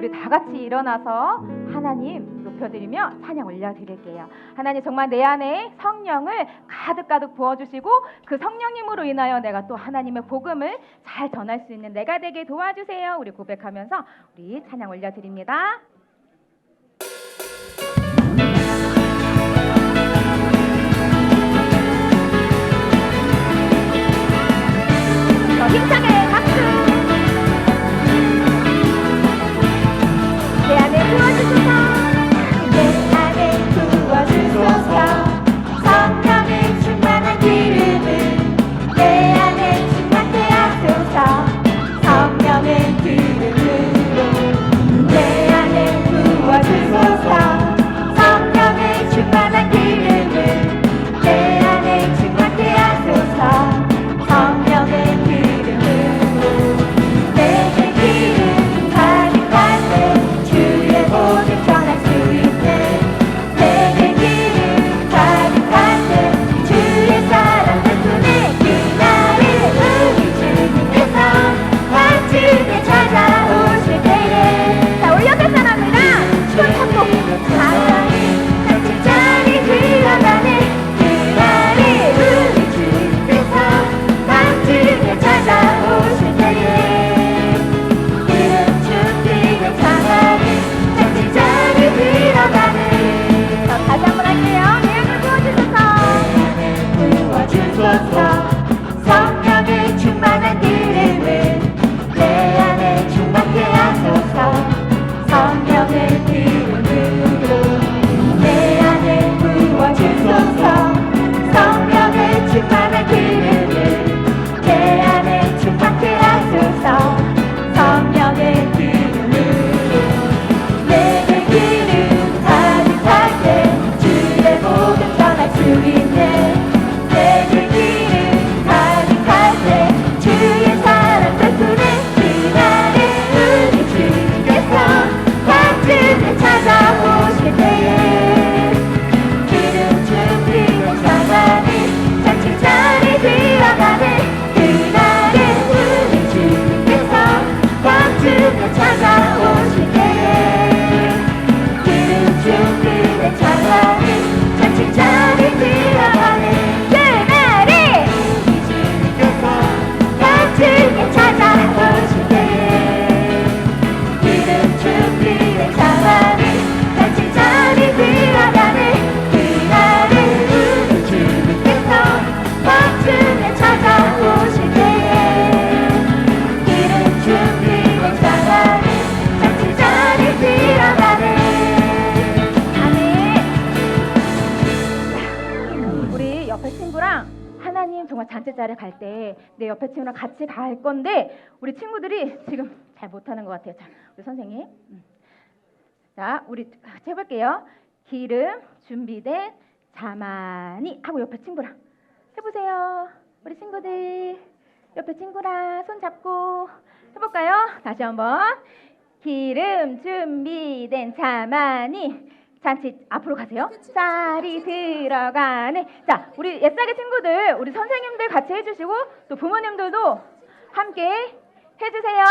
우리 다 같이 일어나서 하나님 높여드리며 찬양 올려드릴게요. 하나님 정말 내 안에 성령을 가득가득 부어주시고 그 성령님으로 인하여 내가 또 하나님의 복음을 잘 전할 수 있는 내가 되게 도와주세요. 우리 고백하면서 우리 찬양 올려드립니다. 옆에 친구랑 하나님 정말 잔치자리 갈 때 내 옆에 친구랑 같이 갈 건데 우리 친구들이 지금 잘 못하는 것 같아요. 자, 우리 선생님. 음. 자, 우리 해볼게요. 기름 준비된 자만이 하고 옆에 친구랑 해보세요. 우리 친구들 옆에 친구랑 손 잡고 해볼까요? 다시 한번. 기름 준비된 자만이 잔치 앞으로 가세요. 쌀이 들어가네. 자, 우리 옛사기 친구들, 우리 선생님들 같이 해주시고 또 부모님들도 함께 해주세요.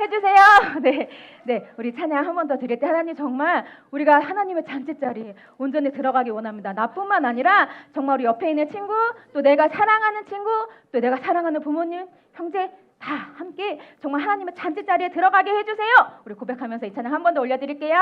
해주세요. 네, 네, 우리 찬양 한 번 더 드릴 때 하나님 정말 우리가 하나님의 잔치자리 온전히 들어가기 원합니다. 나뿐만 아니라 정말 우리 옆에 있는 친구, 또 내가 사랑하는 친구, 또 내가 사랑하는 부모님, 형제 다 함께 정말 하나님의 잔치자리에 들어가게 해주세요. 우리 고백하면서 이 찬양 한 번 더 올려드릴게요.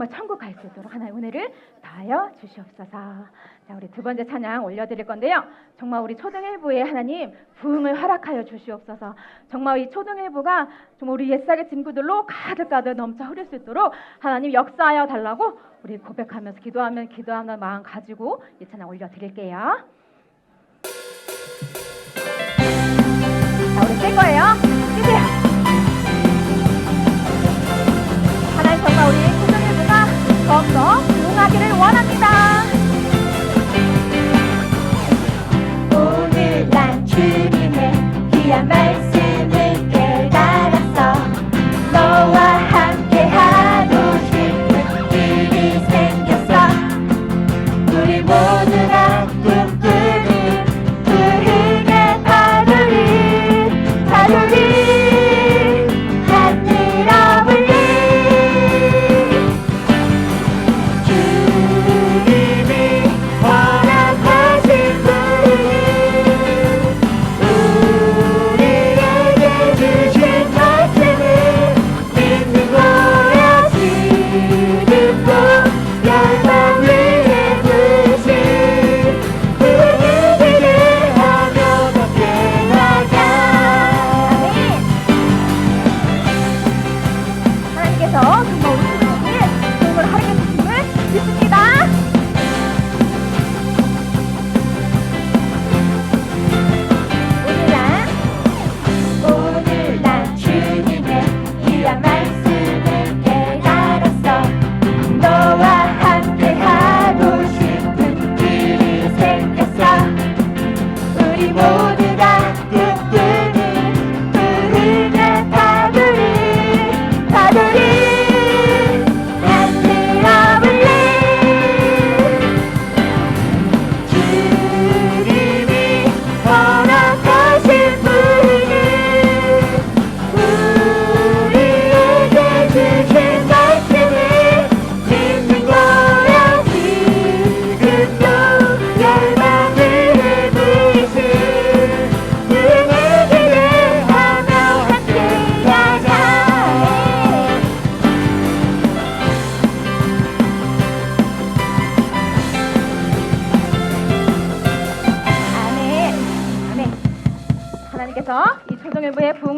정말 천국 갈 수 있도록 하나의 은혜를 다하여 주시옵소서. 자, 우리 두 번째 찬양 올려드릴 건데요. 정말 우리 초등일부에 하나님 부흥을 허락하여 주시옵소서. 정말 이 초등일부가 정말 우리 옛사의 친구들로 가득가득 넘쳐 흐를 수 있도록 하나님 역사하여 달라고 우리 고백하면서 기도하면 기도하는 마음 가지고 이 찬양 올려드릴게요. 자, 우리 뜰 거예요. 초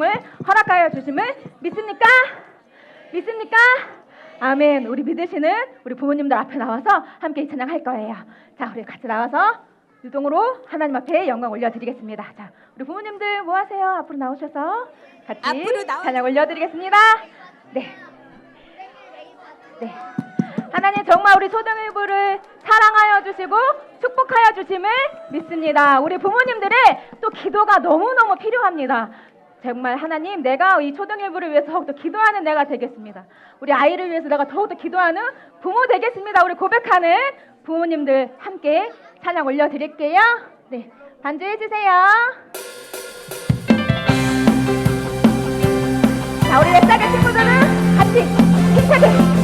부흥을 허락하여 주심을 믿습니까? 믿습니까? 아멘. 우리 믿으시는 우리 부모님들 앞에 나와서 함께 이 찬양 할 거예요. 자, 우리 같이 나와서 유동으로 하나님 앞에 영광 올려드리겠습니다. 자, 우리 부모님들 뭐 하세요? 앞으로 나오셔서 같이 앞으로 나오- 찬양 올려드리겠습니다. 네. 네. 하나님 정말 우리 초등일부를 사랑하여 주시고 축복하여 주심을 믿습니다. 우리 부모님들의 또 기도가 너무너무 필요합니다. 정말 하나님 내가 이 초등일부를 위해서 더욱더 기도하는 내가 되겠습니다. 우리 아이를 위해서 내가 더욱더 기도하는 부모 되겠습니다. 우리 고백하는 부모님들 함께 찬양 올려드릴게요. 네, 반주해 주세요. 자, 우리 랩사의 친구들은 같이 힘차게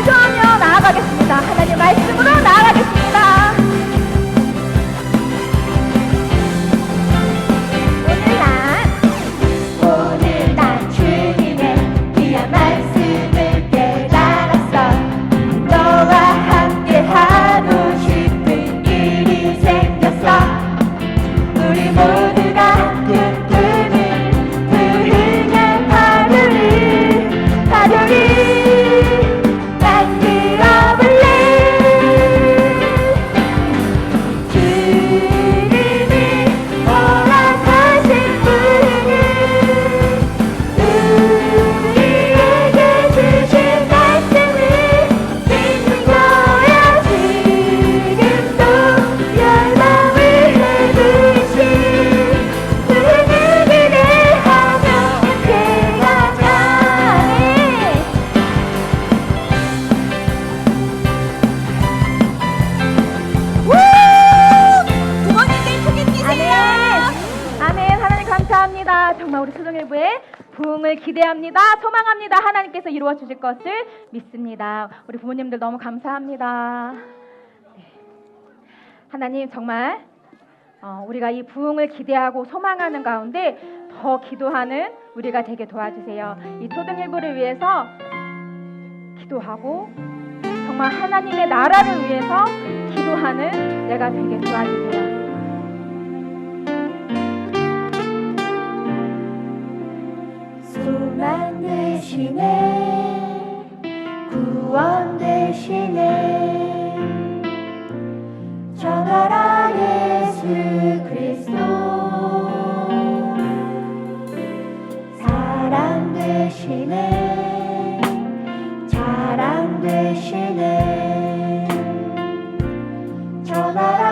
기도하며 나아가겠습니다. 우리 초정일부의 부흥을 기대합니다. 소망합니다. 하나님께서 이루어 주실 것을 믿습니다. 우리 부모님들 너무 감사합니다. 네. 하나님 정말 어, 우리가 이 부흥을 기대하고 소망하는 가운데 더 기도하는 우리가 되게 도와주세요. 이 초등일부를 위해서 기도하고 정말 하나님의 나라를 위해서 기도하는 내가 되게 도와주세요. 대신에 구원 대신에 전하라 예수 그리스도. 사랑 대신에 자랑 대신에 전하라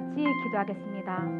같이 기도하겠습니다.